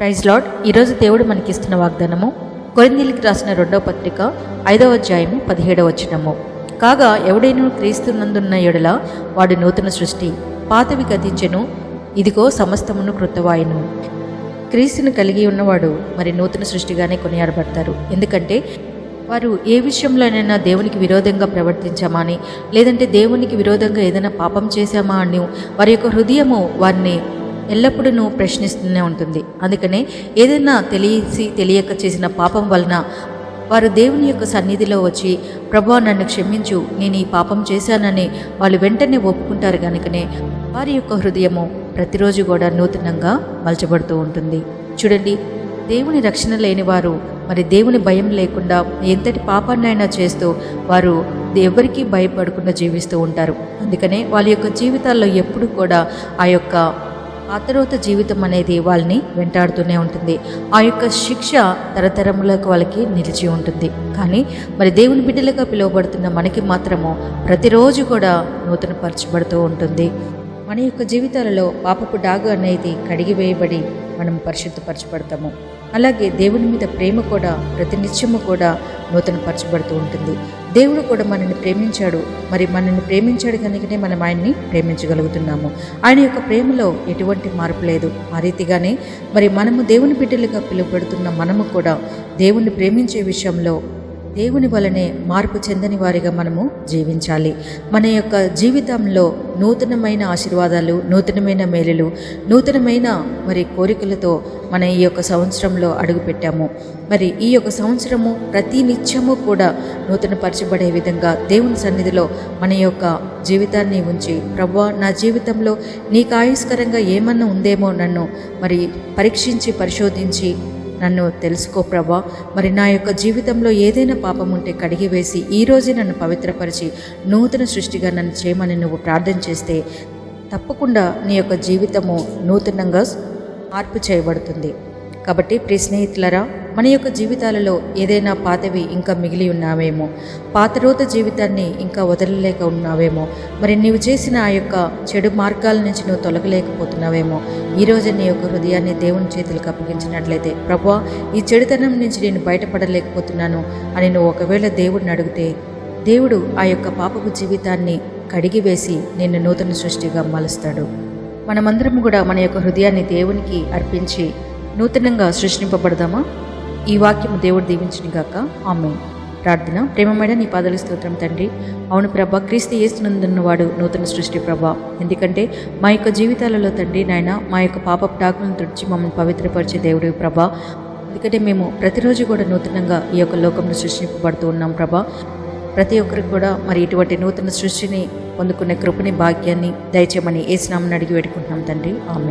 Praise lord ఈరోజు దేవుడు మనకిస్తున్న వాగ్దానము కొరిందీలికి రాసిన రెండవ పత్రిక ఐదవ అధ్యాయము పదిహేడవ వచనము. కాగా ఎవడైనా క్రీస్తునందున్న ఎడల వాడు నూతన సృష్టి పాతవి గతించెను ఇదిగో సమస్తమును కృతవాయును. క్రీస్తును కలిగి ఉన్నవాడు మరి నూతన సృష్టిగానే కొనియాడబడతారు. ఎందుకంటే వారు ఏ విషయంలోనైనా దేవునికి విరోధంగా ప్రవర్తించామా అని లేదంటే దేవునికి విరోధంగా ఏదైనా పాపం చేశామా అని వారి యొక్క హృదయము వారిని ఎల్లప్పుడూ ప్రశ్నిస్తూనే ఉంటుంది. అందుకనే ఏదైనా తెలిసి తెలియక చేసిన పాపం వలన వారు దేవుని యొక్క సన్నిధిలో వచ్చి ప్రభా నన్ను క్షమించు. నేను ఈ పాపం చేశానని వాళ్ళు వెంటనే ఒప్పుకుంటారు కనుకనే వారి యొక్క హృదయము ప్రతిరోజు కూడా నూతనంగా మలచబడుతూ ఉంటుంది. చూడండి దేవుని రక్షణ లేని వారు మరి దేవుని భయం లేకుండా ఎంతటి పాపాన్నైనా చేస్తూ వారు ఎవరికీ భయపడకుండా జీవిస్తూ ఉంటారు. అందుకనే వాళ్ళ యొక్క జీవితాల్లో ఎప్పుడు కూడా ఆ యొక్క ఆ తర్వాత జీవితం అనేది వాళ్ళని వెంటాడుతూనే ఉంటుంది. ఆ యొక్క శిక్ష తరతరములకు వాళ్ళకి నిలిచి ఉంటుంది. కానీ మరి దేవుని బిడ్డలుగా పిలువబడుతున్న మనకి మాత్రము ప్రతిరోజు కూడా నూతనపరచబడుతూ ఉంటుంది. మన యొక్క జీవితాలలో పాపపు డాగు అనేది కడిగివేయబడి మనం పరిశుద్ధపరచబడతాము. అలాగే దేవుని మీద ప్రేమ కూడా ప్రతినిత్యము కూడా నూతనపరచబడుతూ ఉంటుంది. దేవుడు కూడా మనల్ని ప్రేమించాడు. మరి మనల్ని ప్రేమించాడు కనుకనే మనం ఆయన్ని ప్రేమించగలుగుతున్నాము. ఆయన యొక్క ప్రేమలో ఎటువంటి మార్పు లేదు. ఆ రీతిగానే మరి మనము దేవుని బిడ్డలుగా పిలువబడుతున్న మనము కూడా దేవుణ్ణి ప్రేమించే విషయంలో దేవుని వలనే మార్పు చెందని వారిగా మనము జీవించాలి. మన యొక్క జీవితంలో నూతనమైన ఆశీర్వాదాలు నూతనమైన మేలులు నూతనమైన మరి కోరికలతో మన ఈ యొక్క సంవత్సరంలో అడుగుపెట్టాము. మరి ఈ యొక్క సంవత్సరము ప్రతి నిత్యము కూడా నూతనపరచబడే విధంగా దేవుని సన్నిధిలో మన యొక్క జీవితాన్ని ఉంచి ప్రభా నా జీవితంలో నీకు ఆయుష్కరంగా ఏమన్నా ఉందేమో నన్ను మరి పరీక్షించి పరిశోధించి నన్ను తెలుసుకో ప్రభా. మరి నా యొక్క జీవితంలో ఏదైనా పాపం ఉంటే కడిగివేసి ఈరోజే నన్ను పవిత్రపరిచి నూతన సృష్టిగా నన్ను చేయమని నువ్వు ప్రార్థన చేస్తే తప్పకుండా నీ యొక్క జీవితము నూతనంగా మార్పు చేయబడుతుంది. కాబట్టి ప్రియ స్నేహితులరా మన యొక్క జీవితాలలో ఏదైనా పాతవి ఇంకా మిగిలి ఉన్నావేమో? పాత రోజు జీవితాన్ని ఇంకా వదలలేక ఉన్నావేమో? మరి నీవు చేసిన ఆ యొక్క చెడు మార్గాల నుంచి నువ్వు తొలగలేకపోతున్నావేమో? ఈరోజు నీ యొక్క హృదయాన్ని దేవుని చేతులకు అప్పగించినట్లయితే ప్రభా ఈ చెడుతనం నుంచి నేను బయటపడలేకపోతున్నాను అని నువ్వు ఒకవేళ దేవుడిని అడిగితే దేవుడు ఆ యొక్క పాపపు జీవితాన్ని కడిగివేసి నిన్ను నూతన సృష్టిగా మలుస్తాడు. మనమందరం కూడా మన యొక్క హృదయాన్ని దేవునికి అర్పించి నూతనంగా సృష్టింపబడదామా? ఈ వాక్యం దేవుడు దీవించిన గాక. ఆమె ప్రార్థన. ప్రేమమైన నీ పాదల స్తోత్రం తండ్రి. అవును ప్రభ క్రీస్తు వాడు నూతన సృష్టి ప్రభ. ఎందుకంటే మా యొక్క జీవితాలలో తండ్రి నాయన మా యొక్క పాప టాకులను తుడిచి మమ్మల్ని పవిత్రపరిచే దేవుడు ప్రభ. ఎందుకంటే మేము ప్రతిరోజు కూడా నూతనంగా ఈ యొక్క లోకంలో సృష్టింపబడుతూ ఉన్నాం ప్రభా. ప్రతి ఒక్కరికి కూడా మరి ఇటువంటి నూతన సృష్టిని పొందుకునే కృపని భాగ్యాన్ని దయచేయమని ఏ స్నామని అడిగి పెట్టుకుంటున్నాం తండ్రి. ఆమె